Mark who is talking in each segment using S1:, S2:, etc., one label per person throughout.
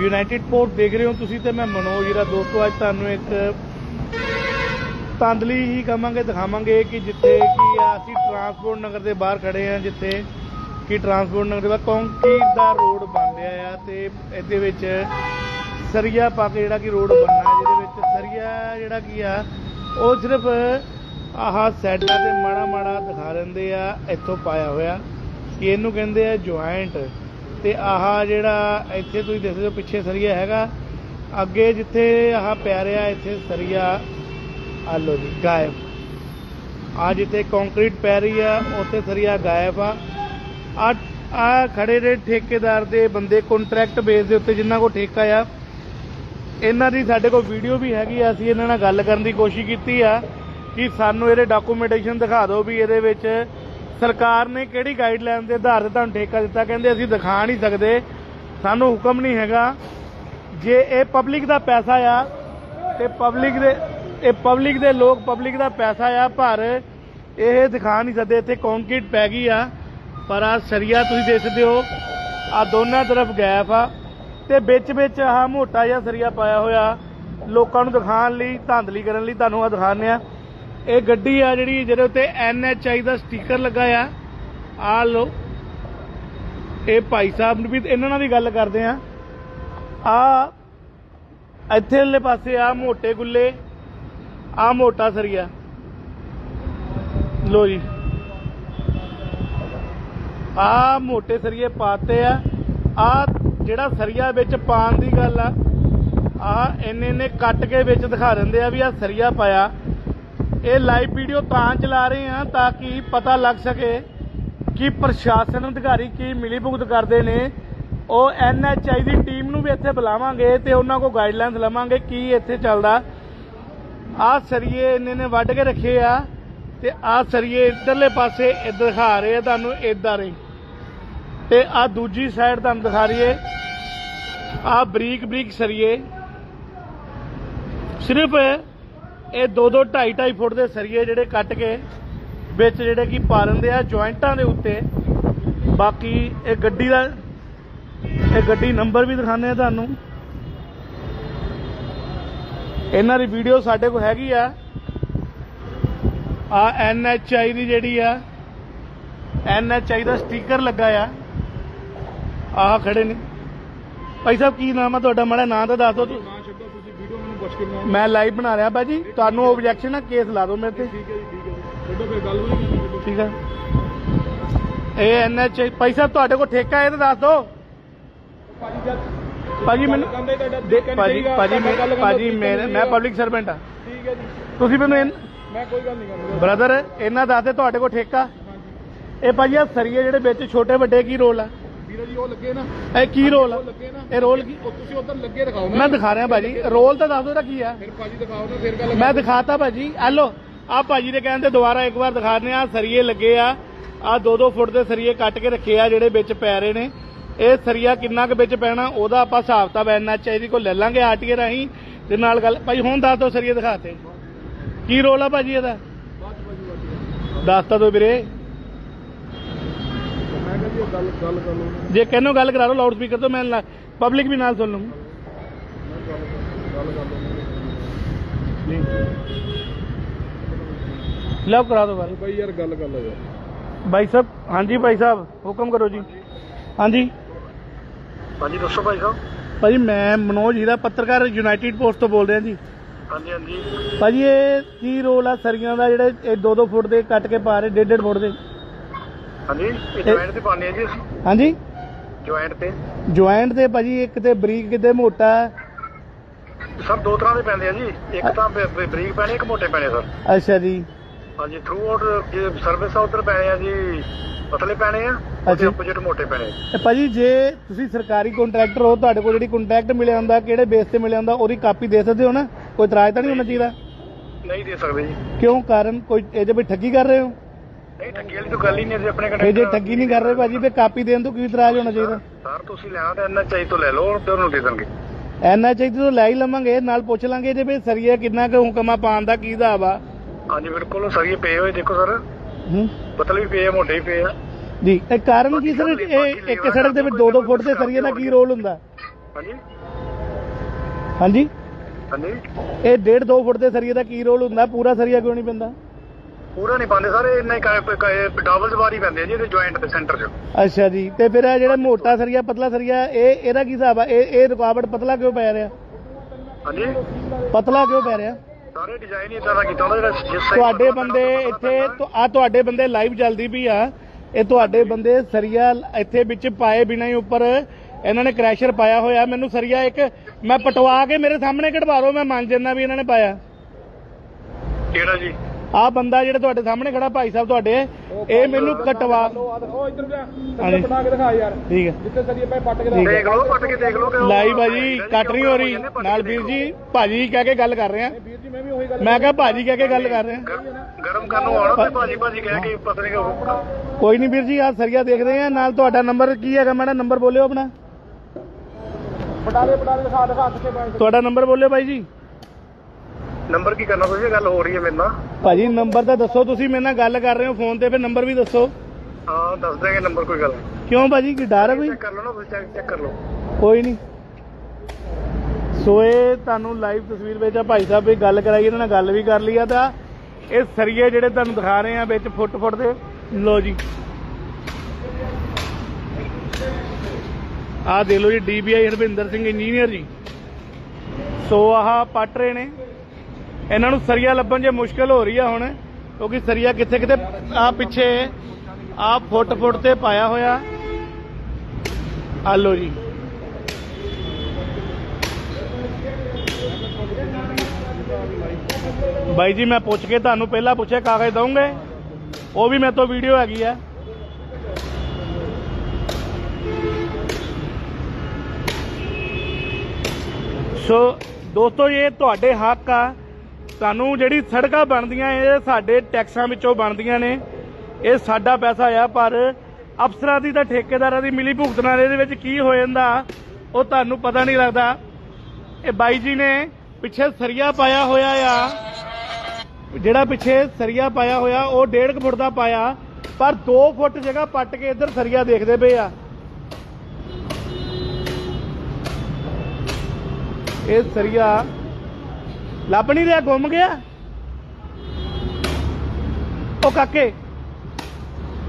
S1: United port ਦੇਖ ਰਹੇ ਹੋ ਤੁਸੀਂ ਤੇ ਮੈਂ ਮਨੋਜ ਜਿਹੜਾ ਦੋਸਤੋ, ਅੱਜ ਤੁਹਾਨੂੰ ਇੱਕ ਤੰਦਲੀ ਹੀ ਕਹਾਂਗੇ ਦਿਖਾਵਾਂਗੇ ਕਿ ਜਿੱਥੇ ਕਿ ਆ ਅਸੀਂ ਟਰਾਂਸਪੋਰਟ ਨਗਰ ਦੇ ਬਾਹਰ ਖੜੇ ਆ ਜਿੱਥੇ ਕਿ ਟਰਾਂਸਪੋਰਟ ਨਗਰ ਦੇ ਬਾਹਰ ਕੰਕਰੀਟ ਦਾ ਰੋਡ ਬਣ ਰਿਹਾ ਆ ਤੇ ਇਹਦੇ ਵਿੱਚ ਸਰੀਆ ਪਾ ਕੇ ਜਿਹੜਾ ਕਿ ਰੋਡ ਬਣਨਾ ਜਿਹਦੇ ਵਿੱਚ ਸਰੀਆ ਜਿਹੜਾ ਕੀ ਆ, ਉਹ ਸਿਰਫ ਆਹ ਸਾਈਡਾਂ ਤੇ ਮਾੜਾ ਮਾੜਾ ਦਿਖਾ ਦਿੰਦੇ ਆ, ਇੱਥੋਂ ਪਾਇਆ ਹੋਇਆ। ਕਿ ਇਹਨੂੰ ਕਹਿੰਦੇ ਆ ਜੁਆਇੰਟ ਤੇ ਆਹ ਜਿਹੜਾ ਇੱਥੇ ਤੁਸੀਂ ਦੇਖਦੇ ਹੋ ਪਿੱਛੇ ਸਰੀਆ ਹੈਗਾ। ਅੱਗੇ ਜਿੱਥੇ ਆਹ ਪੈ ਰਿਹਾ, ਇੱਥੇ ਸਰੀਆ ਆ ਲੋ ਜੀ, ਗਾਇਬ। ਆ ਜਿੱਥੇ ਕੰਕਰੀਟ ਪੈ ਰਹੀ ਆ, ਉੱਥੇ ਸਰੀਆ ਗਾਇਬ ਆ। ਆ ਆ ਖੜੇ ਨੇ ਠੇਕੇਦਾਰ ਦੇ ਬੰਦੇ ਕੰਟਰੈਕਟ ਬੇਸ ਦੇ ਉੱਤੇ ਜਿਨ੍ਹਾਂ ਕੋ ਠੇਕਾ ਆ। ਇਹਨਾਂ ਦੀ ਸਾਡੇ ਕੋਲ ਵੀਡੀਓ ਵੀ ਹੈਗੀ ਆ, ਅਸੀਂ ਇਹਨਾਂ ਨਾਲ ਗੱਲ ਕਰਨ ਦੀ ਕੋਸ਼ਿਸ਼ ਕੀਤੀ ਆ ਕਿ ਸਾਨੂੰ ਇਹਦੇ ਡਾਕੂਮੈਂਟੇਸ਼ਨ ਦਿਖਾ ਦਿਓ ਵੀ ਇਹਦੇ ਵਿੱਚ ਸਰਕਾਰ ਨੇ ਕਿਹੜੀ ਗਾਈਡਲਾਈਨ ਦੇ ਆਧਾਰ ਤੇ ਤੁਹਾਨੂੰ ਠੇਕਾ ਦਿੱਤਾ? ਕਹਿੰਦੇ ਅਸੀਂ ਦਿਖਾ ਨਹੀਂ ਸਕਦੇ। ਸਾਨੂੰ ਹੁਕਮ ਨਹੀਂ ਹੈਗਾ। ਜੇ ਇਹ ਪਬਲਿਕ ਦਾ ਪੈਸਾ ਆ, ਤੇ ਪਬਲਿਕ ਦੇ, ਇਹ ਪਬਲਿਕ ਦੇ ਲੋਕ ਪਬਲਿਕ ਦਾ ਪੈਸਾ ਆ, ਪਰ ਇਹ ਦਿਖਾ ਨਹੀਂ ਸਕਦੇ। ਇੱਥੇ ਕੰਕਰੀਟ ਪੈ ਗਈ ਆ, ਪਰ ਆ ਸਰੀਆ ਤੁਸੀਂ ਦੇਖ ਸਕਦੇ ਹੋ। ਆ ਦੋਨਾਂ ਤਰਫ ਗੈਪ ਆ। ਤੇ ਵਿੱਚ ਵਿੱਚ ਆਹ ਮੋਟਾ ਜਿਹਾ ਸਰੀਆ ਪਾਇਆ ਹੋਇਆ। ਲੋਕਾਂ ਨੂੰ ਦਿਖਾਉਣ ਲਈ ਧਾਂਦਲੀ ਕਰਨ ਲਈ ਤੁਹਾਨੂੰ ਆ ਦਿਖਾਉਂਦੇ ਆ ਇਹ ਗੱਡੀ ਆ ਜਿਹੜੀ ਜਿਹਦੇ ਉੱਤੇ ਐਨਐਚਆਈ ਦਾ ਸਟicker ਲੱਗਾ ਆ। ਆ ਲੋ ਇਹ ਭਾਈ ਸਾਹਿਬ ਨੂੰ ਵੀ ਇਹਨਾਂ ਨਾਲ ਵੀ ਗੱਲ ਕਰਦੇ ਆ। ਆ ਇੱਥੇ ਪਾਸੇ ਆ ਮੋਟੇ ਗੁੱਲੇ। ਆ ਮੋਟਾ ਸਰੀਆ। ਲੋ ਜੀ। ਆ ਮੋਟੇ ਸਰੀਏ ਪਾਤੇ ਆ। ਆ ਜਿਹੜਾ ਸਰੀਆ ਵਿੱਚ ਪਾਣ ਦੀ ਗੱਲ ਆ ਆ ਇੰਨੇ ਨੇ ਕੱਟ ਕੇ ਵਿੱਚ ਦਿਖਾ ਦਿੰਦੇ ਆ ਵੀ ਆ ਸਰੀਆ ਪਾਇਆ। ਇਹ ਲਾਈਵ ਵੀਡੀਓ ਤਾਂ ਚਲਾ ਰਹੇ ਆ ਤਾਂ ਕਿ ਪਤਾ ਲੱਗ ਸਕੇ ਕਿ ਪ੍ਰਸ਼ਾਸਨ ਅਧਿਕਾਰੀ ਕੀ ਮਿਲੀ ਕਰਦੇ ਨੇ। ਉਹ ਐਨਐਚਆਈ ਦੀ ਟੀਮ ਨੂੰ ਵੀ ਇੱਥੇ ਬੁਲਾਵਾਂਗੇ ਤੇ ਉਹਨਾਂ ਕੋਲ ਗਾਈਡਲਾਈਨਸ ਲਵਾਂਗੇ ਕੀ ਇੱਥੇ ਚੱਲਦਾ। ਆ ਸਰੀਏ ਇੰਨੇ ਨੇ ਵੱਢ ਕੇ ਰੱਖੇ ਆ ਤੇ ਆ ਸਰੀਏ ਇਧਰਲੇ ਪਾਸੇ ਇੱਧਰ ਦਿਖਾ ਰਹੇ ਆ, ਤੁਹਾਨੂੰ ਇਦਾਂ ਰਹੇ ਤੇ ਆ ਦੂਜੀ ਸਾਈਡ ਤੁਹਾਨੂੰ ਦਿਖਾ ਰਹੀਏ। ਆ ਬਰੀਕ ਬਰੀਕ ਸਰੀਏ। ਸਿਰਫ ਇਹ 2 2 2.5 2.5 ਫੁੱਟ ਦੇ ਸਰੀਏ ਜਿਹੜੇ ਕੱਟ ਕੇ ਵਿੱਚ ਜਿਹੜੇ ਕੀ ਪਾ ਦਿੰਦੇ ਆ ਜੁਆਇੰਟਾਂ ਦੇ ਉੱਤੇ। ਬਾਕੀ ਇਹ ਗੱਡੀ ਦਾ, ਇਹ ਗੱਡੀ ਨੰਬਰ ਵੀ ਦਿਖਾਉਂਦੇ ਆ ਤੁਹਾਨੂੰ। ਇਹਨਾਂ ਦੀ ਵੀਡੀਓ ਸਾਡੇ ਕੋਲ ਹੈਗੀ ਆ। ਆ ਆਈ ਦੀ ਜਿਹੜੀ ਆ, N H I the sticker ਲੱਗਾ ਆ। ਆਹ ਖੜੇ ਨੇ। ਭਾਈ ਸਾਹਿਬ, ਕੀ ਨਾਮ ਆ ਤੁਹਾਡਾ? ਮਾੜਾ ਨਾਂ ਤਾਂ ਦੱਸ ਦਿਓ ਤੁਸੀਂ ਮੈਂ ਲਾਈਵ ਬਣਾ ਰਿਹਾ ਬਾਜੀ। ਤੁਹਾਨੂੰ ਆਬਜੈਕਸ਼ਨ ਆ ਕੇਸ ਲਾ ਦਿਓ ਮੇਰੇ ਤੇ।
S2: ਠੀਕ ਹੈ ਜੀ ਠੀਕ ਹੈ ਜੀ। ਛੱਡੋ ਫਿਰ ਗੱਲ ਹੋਈ ਨਹੀਂ
S1: ਠੀਕ ਹੈ ਇਹ ਐਨਐਚਆਈ ਭਾਈ ਸਾਹਿਬ ਤੁਹਾਡੇ ਕੋਲ ਠੇਕਾ ਇਹ ਤਾਂ ਦੱਸ ਦਿਓ
S2: ਭਾਜੀ ਜਦ
S1: ਭਾਜੀ ਮੈਨੂੰ
S2: ਕਹਿੰਦੇ ਤੁਹਾਡਾ
S1: ਦੇ-
S2: ਦੇਖਣ
S1: ਭਾਜੀ
S2: ਚਾਹੀਦਾ,
S1: ਭਾਜੀ
S2: ਤੁਹਾਡਾ ਗੱਲ
S1: ਮੈਂ
S2: ਕਰਨਾ
S1: ਭਾਜੀ
S2: ਠੀਕ
S1: ਮੈਂ
S2: ਹੈ ਜੀ।
S1: ਮੈਂ ਪਬਲਿਕ ਸਰਵੈਂਟ ਆ।
S2: ਠੀਕ ਹੈ ਜੀ।
S1: ਤੁਸੀਂ ਮੈਨੂੰ
S2: ਮੈਂ ਕੋਈ ਗੱਲ ਨਹੀਂ ਕਰਦਾ।
S1: ਬ੍ਰਦਰ ਇਹਨਾਂ ਦੱਸਦੇ ਤੁਹਾਡੇ ਕੋਲ ਠੇਕਾ। ਇਹ ਭਾਜੀ ਆ ਸਰੀਏ ਜਿਹੜੇ ਵਿੱਚ ਛੋਟੇ ਵੱਡੇ ਕੀ ਰੋਲ ਆ?
S2: ਵੀਰੇ ਜੀ ਉਹ ਲੱਗੇ ਨਾ।
S1: ਇਹ ਕੀ ਰੋਲ ਆ?
S2: ਉਹ ਲੱਗੇ ਨਾ।
S1: ਇਹ ਰੋਲ ਕੀ
S2: ਉਹ ਤੁਸੀਂ ਉਧਰ ਲੱਗੇ ਦਿਖਾਓ ਨਾ।
S1: ਮੈਂ ਦਿਖਾ ਰਿਹਾ ਭਾਜੀ। ਰੋਲ ਤਾਂ ਦੱਸ ਦਿਓ ਇਹਦਾ ਕੀ ਆ।
S2: ਫਿਰ ਭਾਜੀ ਦਿਖਾਓ ਨਾ ਫਿਰ ਗੱਲ
S1: ਮੈਂ ਦਿਖਾਤਾ ਭਾਜੀ। ਹਲੋ ਆ ਭਾਜੀ ਦੇ ਕਹਿੰਦੇ ਦੁਬਾਰਾ ਇੱਕ ਵਾਰ ਦਿਖਾਣੇ ਆ ਸਰੀਏ ਲੱਗੇ ਆ। ਆ 2-2 ਫੁੱਟ ਦੇ ਸਰੀਏ ਕੱਟ ਕੇ ਰੱਖੇ ਆ ਜਿਹੜੇ ਵਿੱਚ ਪੈ ਰਹੇ ਨੇ। ਇਹ ਸਰੀਆ ਕਿੰਨਾ ਕੁ ਵਿੱਚ ਪੈਣਾ ਉਹਦਾ ਆਪਾਂ ਹਿਸਾਬ ਤਾਂ ਐਨਐਚ ਚਾਹੀਦੀ ਕੋ ਲੈ ਲਾਂਗੇ ਆਰਟੀਏ ਰਾਹੀਂ। ਤੇ ਨਾਲ ਗੱਲ ਭਾਈ ਹੁਣ ਦੱਸ ਦਿਓ ਸਰੀਏ ਦਿਖਾਤੇ। ਕੀ ਰੋਲ ਆ ਭਾਜੀ ਇਹਦਾ? ਦੱਸ ਤਾਂ ਦਿਓ ਵੀਰੇ।
S2: ਗੱਲ ਗੱਲ ਕਰ ਲਓ। ਨਾ।
S1: ਜੇ ਕਹਿੰਨੋ ਗੱਲ ਕਰਾ ਲਓ ਲਾਊਡ ਸਪੀਕਰ ਤੋਂ ਮੈਂ ਪਬਲਿਕ ਵੀ ਨਾਲ ਸੁਣ ਲੂੰ
S2: ਮੈਂ ਗੱਲ ਗੱਲ ਕਰ ਲਓ
S1: ਲਓ ਕਰਾ ਦਿਓ ਗੱਲ।
S2: ਭਾਈ ਯਾਰ ਗੱਲ ਕਰ ਲਓ ਯਾਰ।
S1: ਭਾਈ ਸਾਹਿਬ ਹਾਂਜੀ ਭਾਈ ਸਾਹਿਬ ਹੁਕਮ ਕਰੋ ਜੀ। ਹਾਂਜੀ।
S3: ਹਾਂਜੀ ਦੱਸੋ ਭਾਈ ਸਾਹਿਬ।
S1: ਭਾਜੀ ਮੈਂ ਮਨੋਜ ਹੀਰਾ ਪੱਤਰਕਾਰ ਯੂਨਾਈਟਿਡ ਪੋਸਟ ਤੋਂ ਬੋਲ ਰਿਹਾ ਜੀ।
S3: ਹਾਂਜੀ ਹਾਂਜੀ।
S1: ਭਾਜੀ ਇਹ ਕੀ ਰੋਲ ਆ? ਸਰੀਆਂ ਦਾ ਜਿਹੜੇ ਇਹ 2-2 ਫੁੱਟ ਦੇ ਕੱਟ ਕੇ ਪਾ ਰਹੇ 1.5 ਫੁੱਟ ਦੇ।
S3: ਹਾਂਜੀ ਇਹ ਜੁਆਇੰਟ ਤੇ ਪਾਣੀ ਹੈ ਜੀ ਅਸੀਂ?
S1: ਹਾਂਜੀ?
S3: ਜੁਆਇੰਟ ਤੇ?
S1: ਜੁਆਇੰਟ ਤੇ ਭਾਜੀ ਇੱਕ ਤੇ ਬਰੀਕ ਕਿਤੇ ਮੋਟਾ।
S3: ਸਰ ਦੋ ਤਰ੍ਹਾਂ ਦੇ ਪੈਂਦੇ ਆ ਜੀ। ਇੱਕ ਤਾਂ ਬ- ਬ- ਬਰੀਕ ਪੈਣੇ ਇੱਕ ਮੋਟੇ ਪੈਣੇ ਸਰ।
S1: ਅੱਛਾ ਜੀ।
S3: ਹਾਂਜੀ ਥਰੂ ਆਊਟ ਜੇ ਸਰਵਿਸ ਆ ਉਧਰ ਪੈਣੇ ਆ ਜੀ ਪਤਲੇ ਪੈਣੇ ਆ
S1: ਅੱਛਾ।
S3: ਉਹਦੇ ਆਪੋਜ਼ਿਟ ਮੋਟੇ ਪੈਣੇ ਆ।
S1: ਤੇ ਭਾਜੀ ਜੇ ਤੁਸੀਂ ਸਰਕਾਰੀ ਕੰਟਰੈਕਟਰ ਹੋ ਤੁਹਾਡੇ ਕੋਲ ਜਿਹੜੀ ਕੰਟਰੈਕਟ ਮਿਲਿਆ ਹੁੰਦਾ ਕਿਹੜੇ ਬੇਸ ਤੇ ਮਿਲਿਆ ਹੁੰਦਾ ਉਹਦੀ ਕਾਪੀ ਦੇ ਸਕਦੇ ਹੋ ਨਾ? ਕੋਈ ਇਤਰਾਜ਼ ਤਾਂ ਨਹੀਂ ਹੋਣਾ ਚਾਹੀਦਾ?
S3: ਨਹੀਂ ਦੇ ਸਕਦੇ ਜੀ।
S1: ਕਿਉਂ? ਕਾਰਨ ਕੋਈ ਇਹਦੇ ਵਿੱਚ ਠੱਗੀ ਕਰ ਰਹੇ ਹੋ?
S3: ਨਹੀਂ ਠੱਗੀ ਵਾਲੀ ਤਾਂ ਗੱਲ ਹੀ ਨਹੀਂ ਜੀ ਆਪਣੇ
S1: ਇਹ ਜੇ ਠੱਗੀ ਨਹੀਂ ਕਰ ਰਹੇ ਭਾਜੀ ਫੇ ਕਾਪੀ ਦੇਣ ਤੋਂ ਕੀ ਇਤਰਾਜ਼ ਹੋਣਾ ਚਾਹੀਦਾ?
S3: ਸਰ ਤੁਸੀਂ ਲੈਣਾ ਤਾਂ ਚਾਹੀ ਤੋਂ ਲੈ ਲਓ ਤੇ ਉਹਨੂੰ ਦੇ ਦੇਣਗੇ।
S1: ਐਨਾ ਚਾਹੀਦਾ ਤਾਂ ਲੈ ਹੀ ਲਵਾਂਗੇ ਨਾਲ ਪੁੱਛ ਲਾਂਗੇ ਜੇ ਵੀ ਸਰੀਆ ਕਿੰਨਾ ਕੁ ਹੁਕਮਾ ਪਾਉਣ ਦਾ ਕੀ ਹਿਸਾਬ ਆ।
S3: ਹਾਂਜੀ ਬਿਲਕੁਲ ਸਰ ਇਹ ਪਏ ਹੋਏ ਦੇਖੋ ਸਰ।
S1: ਹੂੰ।
S3: ਪਤਲੇ ਵੀ ਪਏ ਆ ਮੋਟੇ ਵੀ ਪਏ ਆ।
S1: ਜੀ ਇਹ ਕਾਰਨ ਕੀ ਸਰ? ਇਹ ਇੱਕ ਸੜਕ ਦੇ ਵਿੱਚ 2-2 ਫੁੱਟ ਦੇ ਸਰੀਏ ਦਾ ਕੀ ਰੋਲ ਹੁੰਦਾ?
S3: ਹਾਂਜੀ।
S1: ਹਾਂਜੀ?
S3: ਹਾਂਜੀ।
S1: ਇਹ 1.5 2 ਫੁੱਟ ਦੇ ਸਰੀਏ ਦਾ ਕੀ ਰੋਲ ਹੁੰਦਾ? ਪੂਰਾ ਸਰੀਆ ਕਿਉਂ ਨਹੀਂ ਪੈਂਦਾ?
S3: ਪੂਰਾ ਨਹੀਂ ਪਾਉਂਦੇ ਸਰ ਇੰਨਾ ਹੀ ਡਬਲ ਦੀਵਾਰੀ ਪੈਂਦੇ ਜੀ ਇਹਦੇ ਜੁਆਇੰਟ ਦੇ ਸੈਂਟਰ 'ਚ।
S1: ਅੱਛਾ ਜੀ ਤੇ ਫਿਰ ਇਹ ਜਿਹੜਾ ਮੋਟਾ ਸਰੀਆ ਪਤਲਾ ਸਰੀਆ ਇਹ ਇਹਦਾ ਕੀ ਹਿਸਾਬ ਆ? ਇਹ ਇਹ ਰੁਕਾਵਟ ਪਤਲਾ ਕਿਉਂ ਪੈ ਰਿਹਾ?
S3: ਹਾਂਜੀ?
S1: ਪਤਲਾ ਕਿਉਂ ਪੈ ਰਿਹਾ?
S3: ਸਾਰੇ ਡਿਜ਼ਾਈਨ ਹੀ ਇਦਾਂ ਦਾ ਕੀਤਾ ਹੁੰਦਾ ਜਿਹੜਾ ਜਿਸ
S1: ਤੁਹਾਡੇ ਬੰਦੇ ਇੱਥੇ ਆ ਤੁਹਾਡੇ ਬੰਦੇ ਲਾਈਵ ਚੱਲਦੀ ਪਈ ਆ। ਇਹ ਤੁਹਾਡੇ ਬੰਦੇ ਸਰੀਆ ਇੱਥੇ ਵਿੱਚ ਪਾਏ ਬਿਨਾਂ ਹੀ ਉੱਪਰ ਇਹਨਾਂ ਨੇ ਕ੍ਰੈਸ਼ਰ ਪਾਇਆ ਹੋਇਆ। ਮੈਨੂੰ ਸਰੀਆ ਇੱਕ ਮੈਂ ਪਟਵਾ ਕੇ ਮੇਰੇ ਸਾਹਮਣੇ ਕਢਵਾ ਦਿਓ ਮੈਂ ਮੰਨ ਜੰਨਾ ਵੀ ਇਹਨਾਂ ਨੇ ਪਾਇਆ।
S3: ਕਿਹੜਾ ਜੀ?
S1: ਆ ਬੰਦਾ ਜਿਹੜੇ ਤੁਹਾਡੇ ਸਾਹਮਣੇ ਖੜਾ ਭਾਈ ਸਾਹਿਬ ਤੁਹਾਡੇ ਇਹ ਮੈਨੂੰ ਕਟਵਾ
S2: ਉਹ ਇੱਧਰ ਜਾ
S1: ਹਾਂਜੀ।
S2: ਬਣਾ ਕੇ ਦਿਖਾ ਯਾਰ।
S1: ਠੀਕ ਹੈ।
S2: ਜਿੱਥੇ ਸਰੀਏ ਪਏ ਪੱਟ ਕੇ
S1: ਠੀਕ ਹੈ।
S3: ਦੇਖ ਲਓ। ਪੱਟ ਕੇ ਦੇਖ ਲਓ ਕਿ ਉਹ-
S1: ਲਾਈਵ ਬਾਜੀ
S3: ਪੱਟ
S1: ਕੱਟ ਨਹੀਂ ਹੋ ਰਹੀ। ਨਾਲ ਵੀਰ ਜੀ ਭਾਜੀ ਕਹਿ ਕੇ ਗੱਲ ਕਰ ਰਹੇ ਆ।
S2: ਵੀਰ ਜੀ ਮੈਂ ਵੀ ਉਹੀ ਗੱਲ
S1: ਮੈਂ ਕਿਹਾ ਭਾਜੀ ਕਹਿ ਕੇ ਗੱਲ ਕਰ ਰਹੇ ਆ।
S3: ਗਰਮ ਕਰਨ ਨੂੰ ਆਉਣਾ ਤੇ ਭਾਜੀ ਭਾਜੀ ਕਹਿ ਕੇ ਪਤਾ ਨਹੀਂ ਕਿ
S1: ਕੋਈ ਨਹੀਂ ਵੀਰ ਜੀ ਆ ਸਰੀਆ ਦੇਖਦੇ ਆ। ਨਾਲ ਤੁਹਾਡਾ ਨੰਬਰ ਕੀ ਹੈਗਾ? ਮੈਡਮ ਨੰਬਰ ਬੋਲਿਓ ਆਪਣਾ।
S2: ਪਟਾ ਦੇ ਪਟਾ ਦੇ ਦਿਖਾ ਦਿਖਾ ਕਿੱਥੇ
S1: ਤੁਹਾਡਾ ਨੰਬਰ ਬੋਲਿਓ ਬਾਈ ਜੀ।
S3: ਨੰਬਰ ਕੀ ਕਰਨਾ? ਤੁਸੀਂ ਗੱਲ ਹੋ ਰਹੀ ਹੈ ਮੇਰੇ ਨਾਲ।
S1: ਭਾਜੀ ਨੰਬਰ ਤਾਂ ਦੱਸੋ ਤੁਸੀਂ ਮੇਰੇ ਨਾਲ ਗੱਲ ਕਰ ਰਹੇ ਹੋ ਫੋਨ ਤੇ ਫਿਰ ਨੰਬਰ ਵੀ ਦੱਸੋ।
S3: ਹਾਂ ਦੱਸ ਦੇਗੇ ਨੰਬਰ ਕੋਈ ਗੱਲ ਨਹੀਂ।
S1: ਕਿਉਂ ਭਾਜੀ ਕੀ ਡਰ ਹੈ ਕੋਈ?
S3: ਚੈੱਕ ਕਰ ਲਓ ਨਾ ਤੁਸੀਂ ਚੈੱਕ ਚੈੱਕ ਕਰ ਲਓ।
S1: ਕੋਈ ਨਹੀਂ। ਸੋ ਇਹ ਤੁਹਾਨੂੰ ਲਾਈਵ ਤਸਵੀਰ ਵਿੱਚ ਆ ਭਾਈ ਸਾਹਿਬ ਵੀ ਗੱਲ ਕਰਾਈ ਇਹਨਾਂ ਨਾਲ ਗੱਲ ਵੀ ਕਰ ਲਈ ਆ ਤਾਂ ਇਹ ਸਰੀਏ ਜਿਹੜੇ ਤੁਹਾਨੂੰ ਦਿਖਾ ਰਹੇ ਆ ਵਿੱਚ ਫੁੱਟ ਫੁੱਟ ਦੇ। ਲੋ ਜੀ। ਆਹ ਦੇਖ ਲਓ ਜੀ ਡੀਬੀਆਈ ਹਰਵਿੰਦਰ ਸਿੰਘ ਇੰਜੀਨੀਅਰ ਜੀ। ਸੋ ਆਹ ਪੱਟ ਰਹੇ ਨੇ। ਇਹਨਾਂ ਨੂੰ ਸਰੀਆ ਲੱਭਣ ਜੇ ਮੁਸ਼ਕਲ ਹੋ ਰਹੀ ਆ ਹੁਣ, ਕਿਉਂਕਿ ਸਰੀਆ ਕਿੱਥੇ ਕਿਤੇ ਆ ਪਿੱਛੇ, ਆ ਫੁੱਟ ਫੁੱਟ ਤੇ ਪਾਇਆ ਹੋਇਆ। ਆ ਲਓ ਜੀ। ਬਾਈ ਜੀ, ਮੈਂ ਪੁੱਛ ਕੇ ਤੁਹਾਨੂੰ ਪਹਿਲਾਂ ਪੁੱਛਿਆ, ਕਾਗਜ਼ ਦਊਂਗੇ? ਉਹ ਵੀ ਮੇਰੇ ਤੋਂ ਵੀਡੀਓ ਹੈਗੀ ਆ। ਸੋ ਦੋਸਤੋ, ਇਹ ਤੁਹਾਡੇ ਹੱਕ ਆ। ਸਾਨੂੰ ਜਿਹੜੀ ਸੜਕਾਂ ਬਣਦੀਆਂ ਇਹ ਸਾਡੇ ਟੈਕਸਾਂ ਵਿੱਚੋਂ ਬਣਦੀਆਂ ਨੇ। ਇਹ ਸਾਡਾ ਪੈਸਾ ਆ, ਪਰ ਅਫਸਰਾਂ ਦੀ ਤਾਂ ਠੇਕੇਦਾਰਾਂ ਦੀ ਮਿਲੀ ਭੁਗਤ ਨਾਲ ਇਹਦੇ ਵਿੱਚ ਕੀ ਹੋ ਜਾਂਦਾ, ਉਹ ਤੁਹਾਨੂੰ ਪਤਾ ਨਹੀਂ ਲੱਗਦਾ। ਇਹ ਬਾਈ ਜੀ ਨੇ ਪਿੱਛੇ ਸਰੀਆ ਪਾਇਆ ਹੋਇਆ ਆ। ਜਿਹੜਾ ਪਿੱਛੇ ਸਰੀਆ ਪਾਇਆ ਹੋਇਆ, ਉਹ 1.5 ਫੁੱਟ ਦਾ ਪਾਇਆ, ਪਰ 2 ਫੁੱਟ ਜਗ੍ਹਾ ਪੱਟ ਕੇ ਇੱਧਰ ਸਰੀਆ ਦੇਖਦੇ ਪਏ ਆ। ਇਹ ਸਰੀਆ ਲੱਭ ਨਹੀਂ ਰਿਹਾ, ਗੁੰਮ ਗਿਆ। ਉਹ ਕਾਕੇ,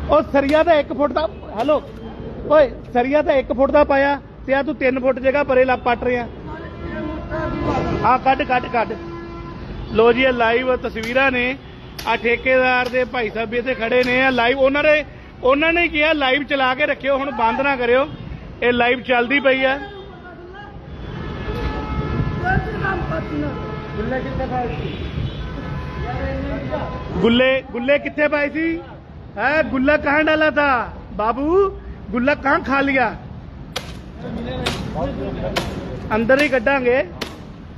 S1: ਉਹ ਸਰੀਆ ਤਾਂ 1 ਫੁੱਟ ਦਾ, ਹੈਲੋ, ਓਏ, ਸਰੀਆ ਤਾਂ 1 ਫੁੱਟ ਦਾ ਪਾਇਆ ਤੇ ਆ ਤੂੰ 3 ਫੁੱਟ ਜਗ੍ਹਾ ਪਰੇ ਲਾ ਪੱਟ ਰਿਹਾ। ਆ ਕੱਢ ਕੱਢ ਕੱਢ। ਲੋ ਜੀ, ਇਹ ਲਾਈਵ ਤਸਵੀਰਾਂ ਨੇ। ਆ ਠੇਕੇਦਾਰ ਦੇ ਭਾਈ ਸਾਹਿਬ ਇੱਥੇ ਖੜੇ ਨੇ। ਆ ਲਾਈਵ ਉਹਨਾਂ ਨੇ ਉਹਨਾਂ ਨੇ ਕਿਹਾ ਲਾਈਵ ਚਲਾ ਕੇ ਰੱਖਿਓ, ਹੁਣ ਬੰਦ ਨਾ ਕਰਿਓ। ਇਹ ਲਾਈਵ ਚੱਲਦੀ ਪਈ ਆ
S2: ਗੁੱਲੇ ਕਿੱਥੇ ਪਏ ਸੀ
S1: गुल्ले गुल्ले कितने पाए थी है गुल्ला कहाँ डाला था बाबू गुल्ला कहाँ खा लिया ਅੰਦਰ ਹੀ ਕੱਢਾਂਗੇ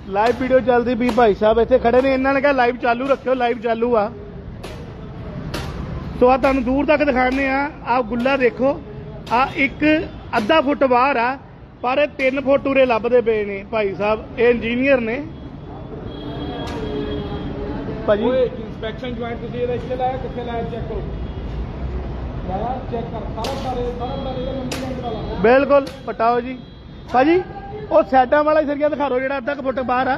S1: ਲਾਈਵ ਵੀਡੀਓ ਚੱਲਦੀ ਵੀ ਭਾਈ ਸਾਹਿਬ ਇੱਥੇ ਖੜੇ ਨੇ ਇਹਨਾਂ ਨੇ ਕਿਹਾ ਲਾਈਵ ਚਾਲੂ ਰੱਖਿਓ ਲਾਈਵ ਚਾਲੂ ਆ ਸੋ ਆ ਤੁਹਾਨੂੰ ਦੂਰ ਤੱਕ ਦਿਖਾਣੇ ਆ ਆ ਗੁੱਲਾ ਦੇਖੋ ਆ ਇੱਕ ਅੱਧਾ ਫੁੱਟ ਬਾਹਰ ਆ ਪਰ ਇਹ 3 ਫੁੱਟ ਉਰੇ ਲੱਭਦੇ ਪਏ ਨੇ ਭਾਈ ਸਾਹਿਬ ਇਹ ਇੰਜੀਨੀਅਰ ਨੇ ਭਾਜੀ।
S2: ਓਏ ਇਨਸਪੈਕਸ਼ਨ ਜੁਆਇੰਟ ਤੁਸੀਂ ਇਹਦਾ ਇੱਥੇ ਲਾਇਆ ਕਿੱਥੇ ਲਾਇਆ ਚੈੱਕ ਕਰੋ। ਲਾਇਆ ਚੈੱਕ ਕਰ ਸਾਰਾ ਸਾਰੇ ਸਾਰਾ ਬਣਾ ਇਹਦਾ ਲੰਬੀ ਲਾਈਨ ਵਾਲਾ
S1: ਬਿਲਕੁਲ ਪਟਾਓ ਜੀ। ਭਾਜੀ ਉਹ ਸਾਈਡਾਂ ਵਾਲਾ ਹੀ ਸਰੀਆ ਦਿਖਾ ਦਿਓ ਜਿਹੜਾ ਅੱਧਾ ਕੁ ਫੁੱਟ ਬਾਹਰ ਆ।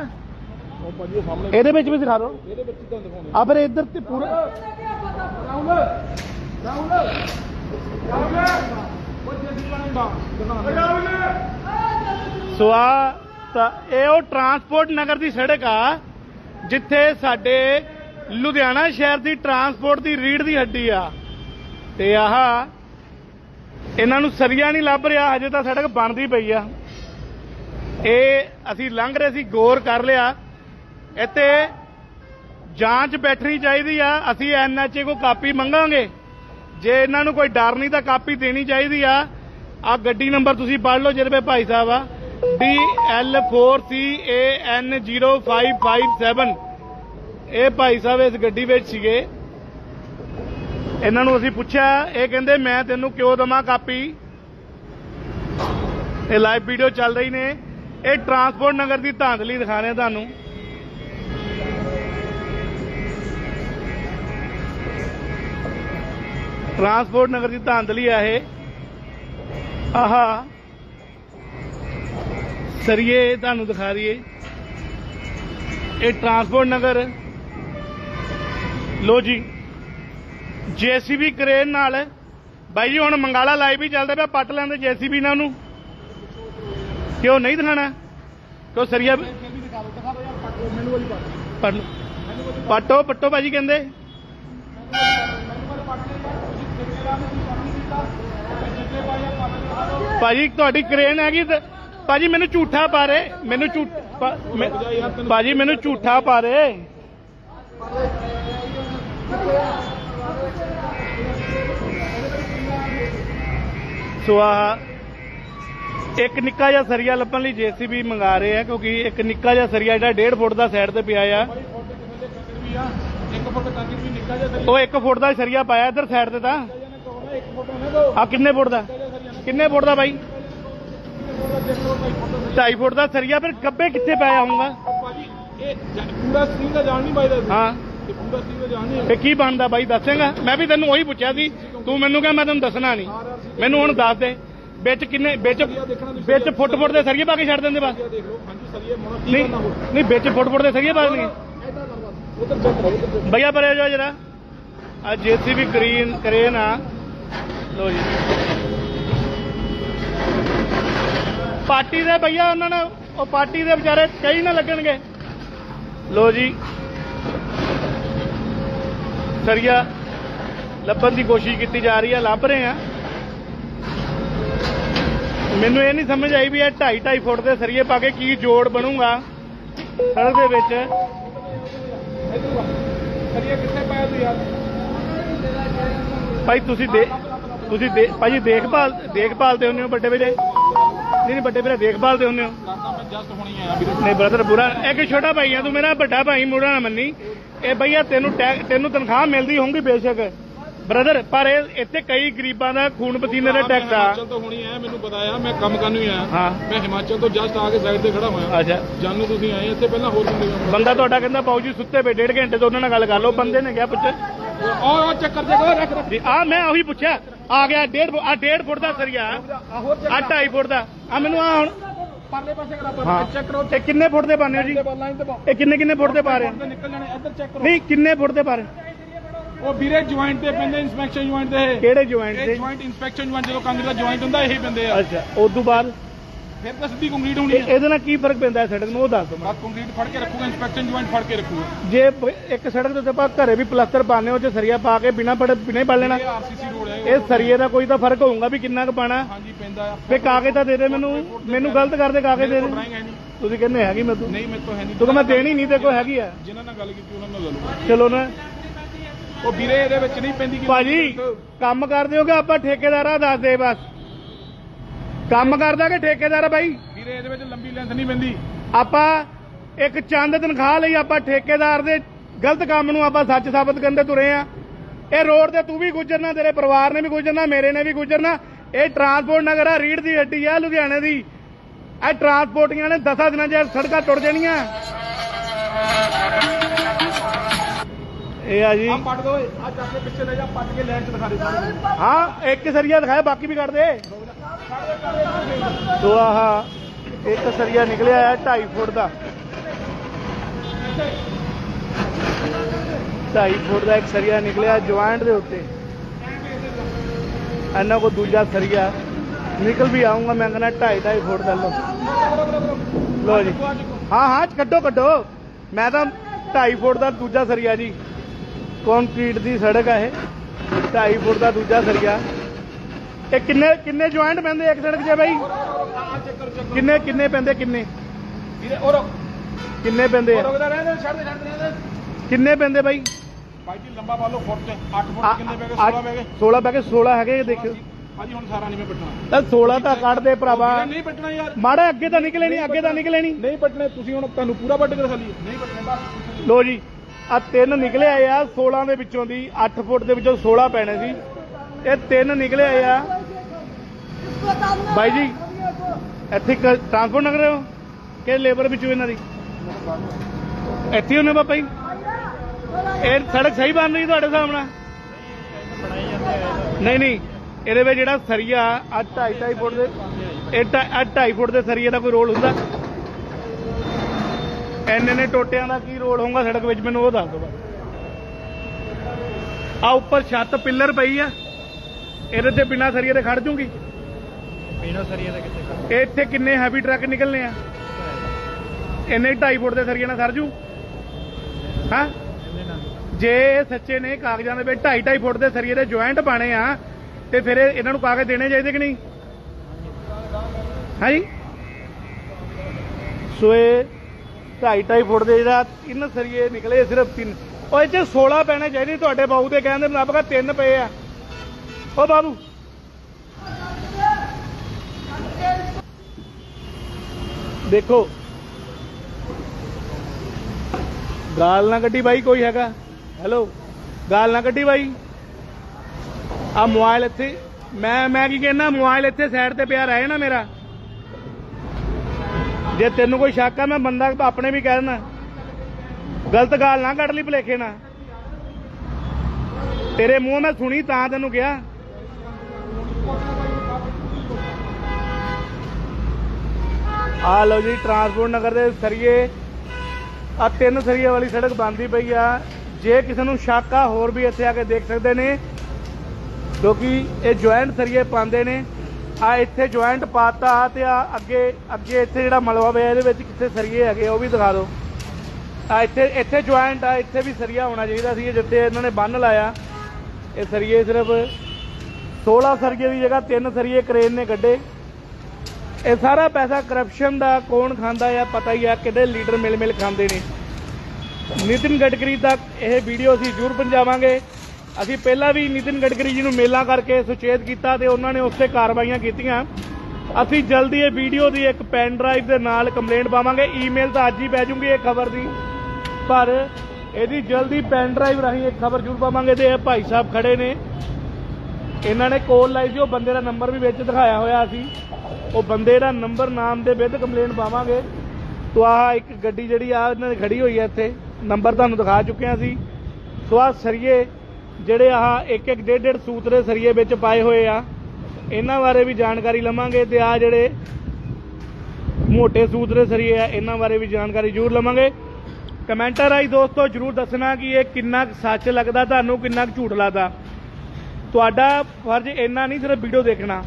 S2: ਉਹ ਭਾਜੀ ਉਹ ਸਾਹਮਣੇ
S1: ਇਹਦੇ ਵਿੱਚ ਵੀ ਦਿਖਾ ਦਿਓ।
S2: ਇਹਦੇ ਵਿੱਚ ਤੁਹਾਨੂੰ ਦਿਖਾਉਣੇ
S1: ਆ। ਫਿਰ ਇੱਧਰ ਤੇ ਪੂਰਾ
S2: ਰਾਹੁਲ ਰਾਹੁਲ ਰਾਹੁਲ। ਉਹ ਜੇਸੀ ਬਣਾਉਂਦਾ ਦਿਖਾ
S1: ਸੋ ਆ ਤਾਂ ਇਹ ਉਹ ਟਰਾਂਸਪੋਰਟ ਨਗਰ ਦੀ ਸੜਕ ਆ। ਜਿੱਥੇ ਸਾਡੇ ਲੁਧਿਆਣਾ ਸ਼ਹਿਰ ਦੀ ਟਰਾਂਸਪੋਰਟ ਦੀ ਰੀੜ ਦੀ ਹੱਡੀ ਆ। ਤੇ ਆਹ ਇਹਨਾਂ ਨੂੰ ਸਰੀਆ ਨਹੀਂ ਲੱਭ ਰਿਹਾ, ਹਜੇ ਤਾਂ ਸੜਕ ਬਣਦੀ ਪਈ ਆ। ਇਹ ਅਸੀਂ ਲੰਘ ਰਹੇ ਸੀ, ਗੌਰ ਕਰ ਲਿਆ। ਇੱਥੇ ਜਾਂਚ ਬੈਠਣੀ ਚਾਹੀਦੀ ਆ, ਅਸੀਂ ਐਨਐਚਏ ਕੋ ਕਾਪੀ ਮੰਗਾਂਗੇ। ਜੇ ਇਹਨਾਂ ਨੂੰ ਕੋਈ ਡਰ ਨਹੀਂ ਤਾਂ ਕਾਪੀ ਦੇਣੀ ਚਾਹੀਦੀ ਆ। ਆ ਗੱਡੀ ਨੰਬਰ ਤੁਸੀਂ ਪੜ੍ਹ ਲਓ, ਜਿਹਦੇ 'ਤੇ ਭਾਈ ਸਾਹਿਬ ਆ। DL4CAN0557 ਇਹ ਭਾਈ ਸਾਹਿਬ ਇਸ ਗੱਡੀ ਵਿੱਚ ਸੀਗੇ। ਇਹਨਾਂ ਨੂੰ ਅਸੀਂ ਪੁੱਛਿਆ, ਇਹ ਕਹਿੰਦੇ, ਮੈਂ ਤੈਨੂੰ ਕਿਉਂ ਦਵਾਂ ਕਾਪੀ? ਇਹ ਲਾਈਵ ਵੀਡੀਓ ਚੱਲ ਰਹੀ ਨੇ। ਇਹ ਟਰਾਂਸਪੋਰਟ ਨਗਰ ਦੀ ਧਾਂਦਲੀ ਦਿਖਾਣੇ ਤੁਹਾਨੂੰ। ਟਰਾਂਸਪੋਰਟ ਨਗਰ ਦੀ ਧਾਂਦਲੀ ਆ ਇਹ। ਆਹਾ। ਸਰੀਏ ਤੁਹਾਨੂੰ ਦਿਖਾ ਦਈਏ। ਇਹ ਟਰਾਂਸਪੋਰਟ ਨਗਰ। ਲੋ ਜੀ, ਜੀਸੀਬੀ ਕ੍ਰੇਨ ਨਾਲ। ਬਾਈ ਜੀ, ਹੁਣ ਮੰਗਾਲਾ ਲਾਈਵ ਵੀ ਚੱਲਦਾ ਪਿਆ, ਪੱਟ ਲੈਂਦੇ ਜੀਸੀਬੀ ਨਾਲ ਉਹਨੂੰ। ਕਿਉਂ ਨਹੀਂ ਦਿਖਾਣਾ? ਕਿਉਂ ਸਰੀਆ
S2: ਫਿਰ ਵੀ ਦਿਖਾ ਦਿਓ ਪੱਟੋ ਪੱਟੋ
S1: ਭਾਜੀ ਕਹਿੰਦੇ। ਭਾਜੀ, ਤੁਹਾਡੀ ਕ੍ਰੇਨ ਹੈਗੀ ਭਾਜੀ, ਮੈਨੂੰ ਝੂਠਾ ਪਾ ਰਹੇ ਮੈਨੂੰ ਝੂਠ ਪਾ- ਮੈਂ- ਭਾਜੀ, ਮੈਨੂੰ ਝੂਠਾ ਪਾ ਰਹੇ ਸੋ ਆਹ ਇੱਕ ਨਿੱਕਾ ਜਿਹਾ ਸਰੀਆ ਲੱਭਣ ਲਈ ਜੀਸੀਬੀ ਮੰਗਾ ਰਹੇ ਆ, ਕਿਉਂਕਿ ਇੱਕ ਨਿੱਕਾ ਜਿਹਾ ਸਰੀਆ ਜਿਹੜਾ 1.5 ਫੁੱਟ ਦਾ ਸਾਈਡ ਤੇ ਪਿਆ ਆ।
S2: ਬੜੀ ਇੱਕ ਫੁੱਟ
S1: ਉਹ 1 ਫੁੱਟ ਦਾ ਸਰੀਆ ਪਾਇਆ, ਇੱਧਰ ਸਾਈਡ ਤੇ ਤਾਂ। ਆ ਕਿੰਨੇ ਫੁੱਟ ਦਾ? ਕਿੰਨੇ ਫੁੱਟ ਦਾ ਬਾਈ?
S2: ਢਾਈ ਫੁੱਟ
S1: ਦਾ ਸਰੀਆ, ਫਿਰ ਗੱਬੇ ਕਿੱਥੇ ਪਾਇਆ ਹੋਊਗਾ?
S2: ਭਾਜੀ ਇਹ ਪੂਰਾ ਸਟ੍ਰਿੰਗ ਦਾ ਜਾਣ ਨਹੀਂ ਪਾਈਦਾ
S1: ਹਾਂ।
S2: ਇਹ ਪੂਰਾ ਸਟ੍ਰਿੰਗ ਦਾ ਜਾਣ ਨਹੀਂ
S1: ਤੇ ਕੀ ਬਣਦਾ ਬਾਈ, ਦੱਸੇਗਾ? ਮੈਂ ਵੀ ਤੈਨੂੰ ਉਹੀ ਪੁੱਛਿਆ ਸੀ। ਤੂੰ ਮੈਨੂੰ ਕਿਹਾ, ਮੈਂ ਤੈਨੂੰ ਦੱਸਣਾ ਨਹੀਂ। ਮੈਨੂੰ ਹੁਣ ਦੱਸ ਦੇ। ਵਿੱਚ ਕਿੰਨੇ, ਵਿੱਚ ਵਿੱਚ ਫੁੱਟ ਫੁੱਟ ਦੇ ਸਰੀਏ ਪਾ ਕੇ ਛੱਡ ਦਿੰਦੇ ਬਸ। ਨਹੀਂ ਨਹੀਂ, ਵਿੱਚ ਫੁੱਟ ਫੁੱਟ ਦੇ ਸਰੀਏ ਪਾ ਦੇਣਗੇ।
S2: ਇਦਾਂ ਕਰ ਬਸ ਉਧਰ ਚੈੱਕ ਕਰੋ
S1: ਭਈਆ ਪਰੇ ਜੋ ਜਰਾ। ਆ ਜੀਸੀਬੀ ਕਰੀਨ ਕਰੇਨ ਆ ਲੋ ਜੀ। ਪਾਰਟੀ ਦੇ ਭਈਆ ਉਹਨਾਂ ਨੇ ਉਹ ਪਾਰਟੀ ਦੇ ਵਿਚਾਰੇ ਕਈ ਨਾ ਲੱਗਣਗੇ। ਲੋ ਜੀ। ਸਰੀਆ ਲੱਭਣ ਦੀ ਕੋਸ਼ਿਸ਼ ਕੀਤੀ ਜਾ ਰਹੀ ਹੈ ਲੱਭ ਰਹੇ ਆ ਮੈਨੂੰ ਇਹ ਨਹੀਂ ਸਮਝ ਆਈ ਵੀ ਇਹ 2.5 2.5 ਫੁੱਟ ਦੇ ਸਰੀਏ ਪਾ ਕੇ ਕੀ ਜੋੜ ਬਣੂਗਾ। ਸੜਕ ਦੇ ਵਿੱਚ।
S2: ਸਰੀਏ ਕਿੱਥੇ ਪਾਇਆ ਤੂੰ ਯਾਰ
S1: ਭਾਈ ਤੁਸੀਂ ਦੇ ਤੁਸੀਂ ਦੇ ਭਾਜੀ ਦੇਖਭਾਲ ਦੇਖਭਾਲ ਦੇ ਹੁੰਦੇ ਹੋ ਵੱਡੇ ਵੀਰੇ। ਨਹੀਂ ਨਹੀਂ ਵੱਡੇ ਵੀਰੇ ਦੇਖਭਾਲ ਦੇ ਹੁੰਦੇ ਹੋ। ਨਹੀਂ ਬ੍ਰਦਰ ਬੁਰਾ ਇੱਕ ਛੋਟਾ ਭਾਈ ਆ ਤੂੰ ਮੇਰਾ ਵੱਡਾ ਭਾਈ ਮੁੰਡਾ ਨਾ ਮੰਨੀ। ਇਹ ਭਈਆ ਤੈਨੂੰ ਟੈ- ਤੈਨੂੰ ਤਨਖਾਹ ਮਿਲਦੀ ਹੋਊਗੀ ਬੇਸ਼ੱਕ। ਬ੍ਰਦਰ ਪਰ ਇਹ ਇੱਥੇ ਕਈ ਗਰੀਬਾਂ ਦਾ ਖੂਨ ਪਸੀਨੇ ਦਾ ਟੈਕਸ ਆ।
S2: ਹਿਮਾਚਲ ਤੋਂ ਹੁਣੀ ਆਇਆ ਮੈਨੂੰ ਪਤਾ ਆ ਮੈਂ ਕੰਮ ਕਰਨ ਨੂੰ ਹੀ ਆਇਆ।
S1: ਹਾਂ।
S2: ਮੈਂ ਹਿਮਾਚਲ ਤੋਂ ਜਸਟ ਆ ਕੇ ਸਾਈਡ ਤੇ ਖੜਾ ਹੋਇਆ।
S1: ਅੱਛਾ।
S2: ਜਾਨੂ ਤੁਸੀਂ ਆਏ ਇੱਥੇ ਪਹਿਲਾਂ ਹੋਰ ਬੰਦੇ ਕੰਮ
S1: ਬੰਦਾ ਤੁਹਾਡਾ ਕਹਿੰਦਾ ਬਾਊ ਜੀ ਸੁੱਤੇ ਪਏ ਡੇਢ ਘੰਟੇ ਤੋਂ ਉਹਨਾਂ ਨਾਲ ਗੱਲ ਕਰ ਲਓ ਬੰਦੇ ਨੇ ਕਿਹਾ ਪੁੱਛ
S2: ਉਹ ਉਹ ਚੱਕਰ ਜਗਾ ਰੱਖ ਰੱਖ।
S1: ਜੀ ਆ ਮੈਂ ਉਹੀ ਪੁੱਛਿਆ। ਆ ਗਿਆ ਡੇਢ ਆ ਡੇਢ ਫੁੱਟ ਦਾ ਸਰੀਆ।
S2: ਆ ਹੋਰ
S1: ਆ 2.5 ਫੁੱਟ ਦਾ। ਆ ਮੈਨੂੰ ਆ ਹੁਣ।
S2: ਪਰਲੇ ਪਾਸੇ ਕਰਾ
S1: ਹਾਂ।
S2: ਪਰ ਚੈੱਕ ਕਰੋ।
S1: ਇਹ ਕਿੰਨੇ ਫੁੱਟ ਦੇ ਪਾਣੇ ਹੋ ਜੀ?
S2: ਤੇ ਤੇ
S1: ਇਹ ਕਿੰਨੇ ਕਿੰਨੇ ਫੁੱਟ ਦੇ ਪਾ ਰਹੇ
S2: ਤੇ ਨਿਕਲ ਜਾਣੇ ਇੱਧਰ ਚੈੱਕ ਕਰੋ।
S1: ਨਹੀਂ ਕਿੰਨੇ ਫੁੱਟ ਦੇ ਪਾ ਰਹੇ?
S2: ਉਹ ਵੀਰੇ ਜੁਆਇੰਟ ਤੇ ਪੈਂਦੇ ਇਨਸਪੈਕਸ਼ਨ ਜੁਆਇੰਟ ਤੇ ਇਹ।
S1: ਕਿਹੜੇ ਜੁਆਇੰਟ ਦੇ?
S2: ਜੁਆਇੰਟ ਇਨਸਪੈਕਸ਼ਨ ਜੁਆਇੰਟ ਜਦੋਂ ਕੰਗਰੀ ਦਾ ਜੁਆਇੰਟ ਹੁੰਦਾ ਇਹੀ ਪੈਂਦੇ ਆ।
S1: ਅੱਛਾ ਉਸ ਤੋਂ ਬਾਅਦ?
S2: ਫਿਰ ਤਾਂ ਸਿੱਧੀ ਕੰਕਰੀਟ ਹੋਣੀ ਆ।
S1: ਇਹਦੇ ਨਾਲ ਕੀ ਫ਼ਰਕ ਪੈਂਦਾ ਹੈ ਸੜਕ ਨੂੰ? ਉਹ ਦੱਸ ਮੈਨੂੰ।
S2: ਬਸ ਕੰਕਰੀਟ ਫੜ ਕੇ ਰੱਖੂਗਾ ਇਨਸਪੈਕਸ਼ਨ ਜੁਆਇੰਟ ਫੜ ਕੇ ਰੱਖੂਗਾ।
S1: ਜੇ ਇੱਕ ਸੜਕ ਦੇ ਉੱਤੇ ਆਪਾਂ ਘਰੇ ਵੀ ਪਲਸਤਰ ਪਾਣੇ ਉਹ ਚ ਸਰੀਆ ਪਾ ਕੇ ਬਿਨਾ ਪੜੇ ਬਿਨਾ ਹੀ ਪਾ ਲੈਣਾ।
S2: ਆਰਸੀਸੀ ਰੋਡ ਹੈ।
S1: ਇਹ ਸਰੀਏ ਦਾ ਕੋਈ ਤਾਂ ਫ਼ਰਕ ਹੋਊਗਾ ਵੀ ਕਿੰਨਾ ਕੁ ਪਾਣਾ।
S2: ਹਾਂਜੀ ਪੈਂਦਾ ਆ।
S1: ਫੇ ਕਾਗਜ਼ ਤਾਂ ਦੇ ਦੇ ਮੈਨੂੰ। ਮੈਨੂੰ ਗਲਤ ਕਰਦੇ ਕਾਗਜ਼ ਦੇ ਤੁਸੀਂ ਕਹਿੰਦੇ ਹੈਗੀ ਮੈਂ ਤੂੰ।
S2: ਨਹੀਂ ਮੇਰੇ ਤੋਂ ਹੈ ਨਹੀਂ।
S1: ਤੂੰ ਮੈਂ ਦੇਣੀ ਨਹੀਂ ਤੇ ਕੋਈ ਹੈਗੀ ਆ।
S2: ਜਿਨ੍ਹਾਂ ਨਾਲ ਗੱਲ ਕੀਤੀ ਉਹਨਾਂ ਨਾਲ ਗੱਲ
S1: ਚਲੋ ਨਾ।
S2: ਉਹ ਵੀਰੇ ਇਹਦੇ ਵਿੱਚ ਨਹੀਂ ਪੈਂਦੀ ਕਿ
S1: ਭਾਜੀ ਕੰਮ ਕਰਦੇ ਹੋ ਕਿ ਆਪਾਂ ਠੇਕੇਦਾਰਾਂ ਦੱਸ ਦੇ ਬਸ। ਕੰਮ ਕਰਦਾ ਕਿ ਠੇਕੇਦਾਰ ਬਾਈ।
S2: ਵੀਰੇ ਇਹਦੇ ਵਿੱਚ ਲੰਬੀ ਲੈਂਥ ਨਹੀਂ ਪੈਂਦੀ।
S1: ਆਪਾਂ ਇੱਕ ਚੰਦ ਤਨਖਾਹ ਲਈ ਆਪਾਂ ਠੇਕੇਦਾਰ ਦੇ ਗਲਤ ਕੰਮ ਨੂੰ ਆਪਾਂ ਸੱਚ ਸਾਬਤ ਕਰਨ ਦੇ ਤੁਰੇ ਆ। ਇਹ ਰੋਡ ਤੇ ਤੂੰ ਵੀ ਗੁਜ਼ਰਨਾ ਤੇਰੇ ਪਰਿਵਾਰ ਨੇ ਵੀ ਗੁਜ਼ਰਨਾ ਮੇਰੇ ਨੇ ਵੀ ਗੁਜ਼ਰਨਾ। ਇਹ ਟਰਾਂਸਪੋਰਟ ਨਗਰ ਆ ਰੀੜ ਦੀ ਹੱਡੀ ਆ ਲੁਧਿਆਣੇ ਦੀ। ਇਹ ਟਰਾਂਸਪੋਰਟੀਆਂ ਨੇ 10 ਦਿਨਾਂ 'ਚ ਸੜਕਾਂ ਟੁੱਟ ਜਾਣੀਆਂ। ਇਹ ਆ ਜੀ।
S2: ਆ ਪੱਟ ਦੋ ਆ ਚੱਕ ਕੇ ਪਿੱਛੇ ਲੈ ਜਾ ਪੱਟ ਕੇ ਲੈਣ ਚ ਦਿਖਾ ਦੇ। ਸਾਰੇ
S1: ਹਾਂ ਇੱਕ ਸਰੀਆ ਦਿਖਾਇਆ ਬਾਕੀ ਵੀ ਕੱਢ ਦੇ ਦੋ ਆਹ ਇੱਕ ਸਰੀਆ ਨਿਕਲਿਆ ਹੈ 2.5 ਫੁੱਟ ਦਾ। 2.5 ਫੁੱਟ ਦਾ ਇੱਕ ਸਰੀਆ ਨਿਕਲਿਆ ਜੁਆਇੰਟ ਦੇ ਉੱਤੇ। ਇਹਨਾਂ ਕੋ ਦੂਜਾ ਸਰੀਆ। ਨਿਕਲ ਵੀ ਆਉਂਗਾ ਮੈਂ ਕਹਿੰਦਾ 2.5 2.5 ਫੁੱਟ ਦਾ ਲੋ ਲੋ ਜੀ। ਹਾਂ ਹਾਂ ਕੱਢੋ ਕੱਢੋ। ਮੈਂ ਤਾਂ 2.5 ਫੁੱਟ ਦਾ ਦੂਜਾ ਸਰੀਆ ਜੀ। ਕੰਕਰੀਟ ਦੀ ਸੜਕ ਆ ਇਹ। 2.5 ਫੁੱਟ ਦਾ ਦੂਜਾ ਸਰੀਆ। ਇਹ ਕਿੰਨੇ ਕਿੰਨੇ ਜੁਆਇੰਟ ਪੈਂਦੇ ਇੱਕ ਸੜਕ 'ਚ ਬਾਈ? ਕਿੰਨੇ ਕਿੰਨੇ ਪੈਂਦੇ ਕਿੰਨੇ? ਕਿੰਨੇ ਪੈਂਦੇ ਕਿੰਨੇ ਪੈਂਦੇ ਬਾਈ?
S2: ਭਾਈ ਜੀ ਲੰਬਾ ਪਾ ਲਓ ਫੁੱਟ ਚ 8
S1: ਆ-
S2: ਫੁੱਟ ਕਿੰਨੇ ਪੈ ਗਏ?
S1: ਆ-
S2: 16 ਪੈ ਗਏ?
S1: 16 ਪੈ ਗਏ 16 ਹੈਗੇ ਇਹ ਦੇਖਿਓ।
S2: ਭਾਜੀ ਹੁਣ ਸਾਰਾ ਨਹੀਂ ਮੈਂ ਪਟਣਾ।
S1: ਤਾਂ 16 ਤਾਂ ਕੱਢ ਦੇ ਭਰਾਵਾ।
S2: ਵੀਰੇ ਨਹੀਂ ਪਟਣਾ ਯਾਰ।
S1: ਮਾੜਾ ਅੱਗੇ ਤਾਂ ਨਿਕਲੇ ਨਹੀਂ ਅੱਗੇ ਤਾਂ ਨਿਕਲੇ ਨਹੀਂ।
S2: ਨਹੀਂ ਪਟਣੇ ਤੁਸੀਂ ਹੁਣ ਤੁਹਾਨੂੰ ਪੂਰਾ ਪੱਟ ਕੇ ਦਿਖਾ ਲਈਏ। ਨਹੀਂ ਪਟਣੇ ਬਸ।
S1: ਲੋ ਜੀ ਆ ਤਿੰਨ ਨਿਕਲੇ ਆਏ ਆ 16 ਦੇ ਵਿੱਚੋਂ ਦੀ 8 ਫੁੱਟ ਦੇ ਵਿੱਚੋਂ 16 ਪੈਣੇ ਸੀ। ਇਹ ਤਿੰਨ ਨਿਕਲੇ ਆਏ ਆ। ਬਾਈ ਜੀ ਇੱਥੇ ਟ੍ਰਾਂਸਪੋਰਟ ਨਗਰ ਹੋ ਕਿ ਲੇਬਰ ਵਿੱਚੋਂ ਇਹਨਾਂ ਦੀ? ਇੱਥੇ ਹੁੰਦੇ ਬਾਬਾ ਜੀ? ਇਹ ਸੜਕ ਸਹੀ ਬਣ ਰਹੀ ਤੁਹਾਡੇ ਸਾਹਮਣੇ? ਨਹੀਂ ਨਹੀਂ। ਇਹਦੇ ਵਿੱਚ ਜਿਹੜਾ ਸਰੀਆ ਆ 2.5 2.5 ਫੁੱਟ ਦੇ ਇਹ 2.5 ਫੁੱਟ ਦੇ ਸਰੀਏ ਦਾ ਕੋਈ ਰੋਲ ਹੁੰਦਾ? ਐਨੇ ਨੇ ਟੋਟਿਆਂ ਦਾ ਕੀ ਰੋਲ ਹੋਊਗਾ ਸੜਕ ਵਿੱਚ? ਮੈਨੂੰ ਉਹ ਦੱਸ ਦਿਓ ਆ ਉੱਪਰ ਛੱਤ ਪਿੱਲਰ ਪਈ ਆ। ਇਹਦੇ ਤੇ ਬਿਨਾ ਸਰੀਏ ਦੇ ਖੜ ਜੂਗੀ?
S2: ਬਿਨਾ ਸਰੀਆ ਦਾ ਕਿੱਥੇ
S1: ਇੱਥੇ ਕਿੰਨੇ ਹੈਵੀ ਟਰੱਕ ਨਿਕਲਨੇ ਆ? ਇੰਨੇ 2.5 ਫੁੱਟ ਦੇ ਸਰੀਏ ਨਾਲ ਸਰਜੂ ਹਾਂ? ਜੇ ਇਹ ਸੱਚੇ ਨੇ ਕਾਗਜ਼ਾਂ ਦੇ ਵਿੱਚ 2.5 2.5 ਫੁੱਟ ਦੇ ਸਰੀਏ ਦੇ ਜੁਆਇੰਟ ਪਾਣੇ ਆ, ਤੇ ਫਿਰ ਇਹ- ਇਹਨਾਂ ਨੂੰ ਕਾਗਜ਼ ਦੇਣੇ ਚਾਹੀਦੇ ਕਿ ਨਹੀਂ? ਹਾਂਜੀ? ਸੋ ਇਹ 2.5 2.5 ਫੁੱਟ ਦੇ ਜਿਹੜਾ ਤਿੰਨ ਸਰੀਏ ਨਿਕਲੇ ਸਿਰਫ ਤਿੰਨ। ਉਹ ਇਹ ਚ 16 ਪੈਣੇ ਚਾਹੀਦੇ ਤੁਹਾਡੇ ਬਾਊ ਦੇ ਕਹਿਣ ਦੇ ਮੁਤਾਬਕ ਤਿੰਨ ਪਏ ਆ। ਉਹ ਬਾਬੂ। ਦੇਖੋ। ਗਾਲ ਨਾ ਕੱਢੀ ਬਾਈ, ਕੋਈ ਹੈਗਾ? ਹੈਲੋ ਗਾਲ ਨਾ ਕੱਢੀ ਬਾਈ। ਆ ਮੋਬਾਈਲ ਇੱਥੇ। ਮੈਂ ਮੈਂ ਕੀ ਕਹਿੰਦਾ ਮੋਬਾਈਲ ਇੱਥੇ ਸਾਈਡ ਤੇ ਪਿਆ, ਰਹੇ ਨਾ ਮੇਰਾ। ਜੇ ਤੈਨੂੰ ਕੋਈ ਸ਼ੱਕ ਆ, ਮੈਂ ਬੰਦਾ ਆਪਣੇ ਵੀ ਕਹਿ ਦੇਣਾ ਗਲਤ ਗਾਲ ਨਾ ਕੱਢ ਲਈ ਭਲੇਖੇ ਨਾ ਤੇਰੇ ਮੂੰਹ ਮੈਂ ਸੁਣੀ, ਤਾਂ ਤੈਨੂੰ ਕਿਹਾ। ਆ ਲਓ ਜੀ, ਟਰਾਂਸਪੋਰਟ ਨਗਰ ਦੇ ਸਰੀਏ। ਆ ਤਿੰਨ ਸਰੀਏ ਵਾਲੀ ਸੜਕ ਬੰਦੀ ਪਈ ਆ। ਜੇ ਕਿਸੇ ਨੂੰ ਸ਼ੱਕ ਆ, ਹੋਰ ਵੀ ਇੱਥੇ ਆ ਕੇ ਦੇਖ ਸਕਦੇ ਨੇ। ਕਿਉਂਕਿ ਇਹ ਜੁਆਇੰਟ ਸਰੀਏ ਪਾਉਂਦੇ ਨੇ। ਆ ਇੱਥੇ ਜੁਆਇੰਟ ਪਾਤਾ ਤੇ ਆ ਅੱਗੇ ਅੱਗੇ ਇੱਥੇ ਜਿਹੜਾ ਮਲਵਾ ਪਿਆ, ਇਹਦੇ ਵਿੱਚ ਕਿੱਥੇ ਸਰੀਏ ਹੈਗੇ, ਉਹ ਵੀ ਦਿਖਾ ਦਿਓ। ਆ ਇੱਥੇ ਇੱਥੇ ਜੁਆਇੰਟ ਆ, ਇੱਥੇ ਵੀ ਸਰੀਆ ਹੋਣਾ ਚਾਹੀਦਾ ਸੀ ਜਿੱਥੇ ਇਹਨਾਂ ਨੇ ਬੰਨ ਲਾਇਆ। ਇਹ ਸਰੀਏ ਸਿਰਫ 16 ਸਰੀਏ ਦੀ ਜਗ੍ਹਾ, ਤਿੰਨ ਸਰੀਏ ਕਰੇਨ ਨੇ ਕੱਢੇ। ਇਹ ਸਾਰਾ ਪੈਸਾ ਕਰਪਸ਼ਨ ਦਾ, ਕੌਣ ਖਾਂਦਾ ਆ, ਪਤਾ ਹੀ ਆ, ਕਿਹੜੇ ਲੀਡਰ ਮਿਲ ਮਿਲ ਖਾਂਦੇ ਨੇ। ਨਿਤਿਨ ਗਡਕਰੀ ਤੱਕ ਇਹ ਵੀਡੀਓ ਅਸੀਂ ਜ਼ਰੂਰ ਪਹੁੰਚਾਵਾਂਗੇ। ਅਸੀਂ ਪਹਿਲਾਂ ਵੀ ਨਿਤਿਨ ਗਡਕਰੀ ਜੀ ਨੂੰ ਮੇਲਾਂ ਕਰਕੇ ਸੁਚੇਤ ਕੀਤਾ ਤੇ ਉਹਨਾਂ ਨੇ ਉਸ ਤੇ ਕਾਰਵਾਈਆਂ ਕੀਤੀਆਂ। ਅਸੀਂ ਜਲਦੀ ਇਹ ਵੀਡੀਓ ਦੀ ਇੱਕ ਪੈਨ ਡਰਾਈਵ ਦੇ ਨਾਲ ਕੰਪਲੇਂਟ ਪਾਵਾਂਗੇ। ਈਮੇਲ ਤਾਂ ਅੱਜ ਹੀ ਪੈ ਜੂਗੀ ਇਹ ਖਬਰ ਦੀ। ਪਰ ਇਹਦੀ ਜਲਦੀ ਪੈਨ ਡਰਾਈਵ ਰਾਹੀਂ ਇੱਕ ਖਬਰ ਜ਼ਰੂਰ ਪਾਵਾਂਗੇ ਤੇ ਇਹ ਭਾਈ ਸਾਹਿਬ ਖੜੇ ਨੇ। ਇਹਨਾਂ ਨੇ ਕੋਲ ਲਾਈ ਸੀ, ਉਹ ਬੰਦੇ ਦਾ ਨੰਬਰ ਵੀ ਵਿੱਚ ਦਿਖਾਇਆ ਹੋਇਆ ਸੀ। ਉਹ ਬੰਦੇ ਦਾ ਨੰਬਰ ਨਾਮ ਦੇ ਵਿੱਚ ਕੰਪਲੇਂਟ ਪਾਵਾਂਗੇ। ਤੋ ਆਹ ਇੱਕ ਗੱਡੀ ਜਿਹੜੀ ਆ, ਇਹਨਾਂ ਦੀ ਖੜੀ ਹੋਈ ਹੈ ਇੱਥੇ। ਨੰਬਰ ਤੁਹਾਨੂੰ ਦਿਖਾ ਚੁੱਕੇ ਹਾਂ ਸੀ ਸੋ ਆਹ ਸਰੀਏ ਜਿਹੜੇ ਆਹ ਇੱਕ ਇੱਕ ਡੇਢ ਡੇਢ ਸੂਤਰੇ ਸਰੀਏ ਵਿੱਚ ਪਾਏ ਹੋਏ ਆ। ਇਹਨਾਂ ਬਾਰੇ ਵੀ ਜਾਣਕਾਰੀ ਲਵਾਂਗੇ ਤੇ ਆ ਜਿਹੜੇ ਮੋٹے ਸੂਤਰੇ ਸਰੀਏ ਆ, ਇਹਨਾਂ ਬਾਰੇ ਵੀ ਜਾਣਕਾਰੀ ਜ਼ਰੂਰ ਲਵਾਂਗੇ। ਕਮੈਂਟਾਂ ਆਈ ਦੋਸਤੋ ਜ਼ਰੂਰ ਦੱਸਣਾ ਕਿ ਇਹ ਕਿੰਨਾ ਕੁ ਸੱਚ ਲੱਗਦਾ, ਤੁਹਾਨੂੰ ਕਿੰਨਾ ਕੁ ਝੂਠ ਲੱਗਦਾ। ਤੁਹਾਡਾ ਫਰਜ਼ ਇੰਨਾ ਨਹੀਂ ਸਿਰਫ ਵੀਡੀਓ ਦੇਖਣਾ।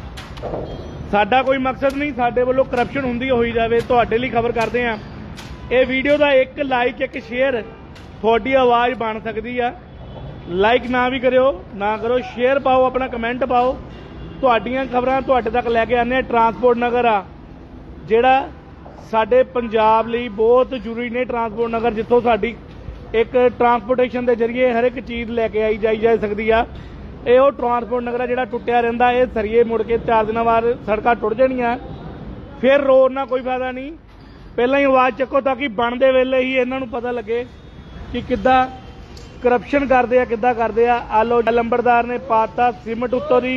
S1: ਸਾਡਾ ਕੋਈ ਮਕਸਦ ਨਹੀਂ, ਸਾਡੇ ਵੱਲੋਂ ਕਰਪਸ਼ਨ ਹੁੰਦੀ ਹੋਈ ਜਾਵੇ, ਤੁਹਾਡੇ ਲਈ ਖਬਰ ਕਰਦੇ ਆ ਇਹ ਵੀਡੀਓ ਦਾ ਇੱਕ ਲਾਈਕ ਇੱਕ ਸ਼ੇਅਰ ਤੁਹਾਡੀ ਆਵਾਜ਼ ਬਣ ਸਕਦੀ ਆ। ਲਾਈਕ ਨਾ ਵੀ ਕਰਿਓ, ਨਾ ਕਰੋ ਸ਼ੇਅਰ ਪਾਓ, ਆਪਣਾ ਕਮੈਂਟ ਪਾਓ। ਤੁਹਾਡੀਆਂ ਖਬਰਾਂ ਤੁਹਾਡੇ ਤੱਕ ਲੈ ਕੇ ਆਉਂਦੇ ਆ ਟਰਾਂਸਪੋਰਟ ਨਗਰ ਆ, ਜਿਹੜਾ ਸਾਡੇ ਪੰਜਾਬ ਲਈ ਬਹੁਤ ਜ਼ਰੂਰੀ ਨੇ ਟਰਾਂਸਪੋਰਟ ਨਗਰ, ਜਿੱਥੋਂ ਸਾਡੀ ਇੱਕ ਟਰਾਂਸਪੋਰਟੇਸ਼ਨ ਦੇ ਜ਼ਰੀਏ ਹਰ ਇੱਕ ਚੀਜ਼ ਲੈ ਕੇ ਆਈ ਜਾਈ ਜਾ ਸਕਦੀ ਆ। ਇਹ ਉਹ ਟਰਾਂਸਪੋਰਟ ਨਗਰ ਆ ਜਿਹੜਾ ਟੁੱਟਿਆ ਰਹਿੰਦਾ, ਇਹ ਸਰੀਏ ਮੁੜ ਕੇ ਚਾਰ ਦਿਨਾਂ ਬਾਅਦ ਸੜਕਾਂ ਟੁੱਟ ਜਾਣੀਆਂ। ਫਿਰ ਰੋਡ ਨਾਲ ਕੋਈ ਫਾਇਦਾ ਨਹੀਂ। ਪਹਿਲਾਂ ਹੀ ਆਵਾਜ਼ ਚੱਕੋ ਤਾਂ ਕਿ ਬਣਦੇ ਵੇਲੇ ਹੀ ਇਹਨਾਂ ਨੂੰ ਪਤਾ ਲੱਗੇ ਕਿ ਕਿੱਦਾਂ ਕਰਪਸ਼ਨ ਕਰਦੇ ਆ, ਕਿੱਦਾਂ ਕਰਦੇ ਆ। ਆਲੋ ਲੰਬੜਦਾਰ ਨੇ ਪਾਤਾ ਸਿਮਟ ਉੱਤੋਂ ਦੀ।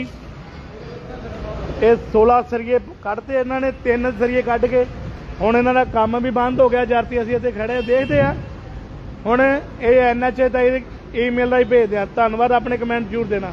S1: ਇਹ 16 ਸਰੀਏ ਕੱਢਤੇ ਇਹਨਾਂ ਨੇ, ਤਿੰਨ ਸਰੀਏ ਕੱਢ ਕੇ। ਹੁਣ ਇਹਨਾਂ ਦਾ ਕੰਮ ਵੀ ਬੰਦ ਹੋ ਗਿਆ ਜਰਤੀ ਅਸੀਂ ਇੱਥੇ ਖੜੇ ਦੇਖਦੇ ਆ ਹੁਣ ਇਹ ਐਨਐਚਏ ਦਾ ਈਮੇਲ ਰਾਹੀਂ ਭੇਜਦੇ ਆ ਧੰਨਵਾਦ, ਆਪਣੇ ਕਮੈਂਟ ਜ਼ਰੂਰ ਦੇਣਾ।